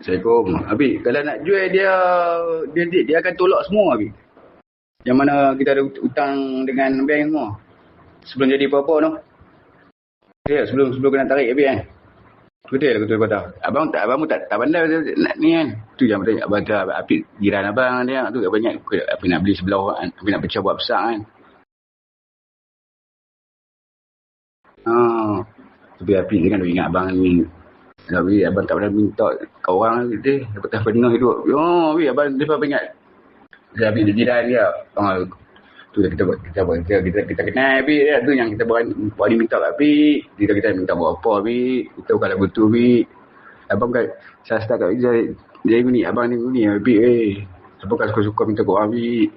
Assalamualaikum. Abi, kalau nak jual dia, dia, dia, dia akan tolak semua Abi. Yang mana kita ada hutang dengan bank semua. Sebelum jadi apa-apa tu. Ya, sebelum sebelum kena tarik Abi kan. Betul lah betul kata. Abang tak abang tak tak pandai nak ni kan. Tu yang betul abang tu api jiran abang dia tu banyak apa nak beli sebelah apa nak pecah buat besar kan. Ah. Tapi api dia kan ingat abang ni. Tapi abang tak pernah minta kau orang dia lepas pernah hidup. Oh, abi abang dia pernah ingat. Dia dia jiran dia. Ah, tu kita buat kita buat kita kita, kita kenal api dia tu yang kita buat buat minta kat api. Kita kita minta buat apa api. Kita bukan lagu tu. Abang kan saya start kat dia dia ni abang ni ni api eh. Abang kan suka-suka minta kau api.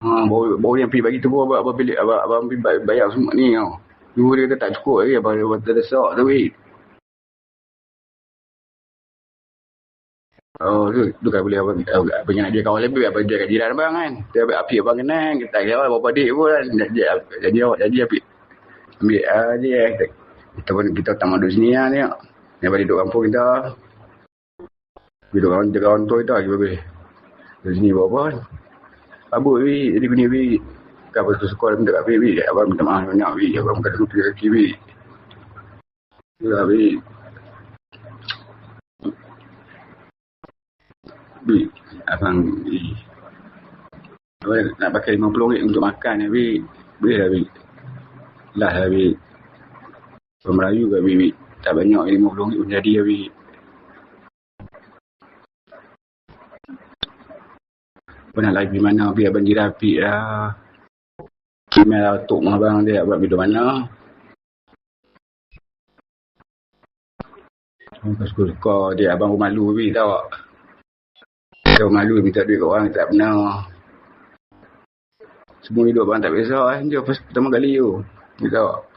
Ha, baru, baru yang pergi bagi tu abang, abang, bilik, abang, abang, abang bayar semua ni tau. Dua dia kata tak cukup lagi abang dia kata tu weh. Oh tu, tu kan boleh abang, abang yang dia kawan lebih abang dia kat jiran abang kan. Dia ambil api abang kenal, kita tak kira adik pun kan. Jadi jadi jadi api. Ambil uh, dia kita, kita pun kita tak duduk sini lah ni. Ni balik duduk kampung kita. Duduk kawan jaga orang tua kita lagi bagus. Duduk sini buat apa kan. Abuk ni, jadi gini ni. Kau suka minta kat Bi, abang minta maaf banyak Bi, abang bukan dulu pergi kaki Bi. Ya Bi. Abang. Abang nak pakai RM50 untuk makan Bi. Boleh lah Bi. Lah lah Bi. Orang Melayu ke Bi, Bi. Tak banyak RM50 pun jadi ya Bi. Abang nak lagi mana Bi, abang dirapi lah. Email lah untuk abang dia buat video mana. Abang suka dia abang pun malu Bi tahu tak. Pun malu minta duit kat orang tak benar. Semua hidup abang tak biasa kan. Dia pertama kali tu. Dia.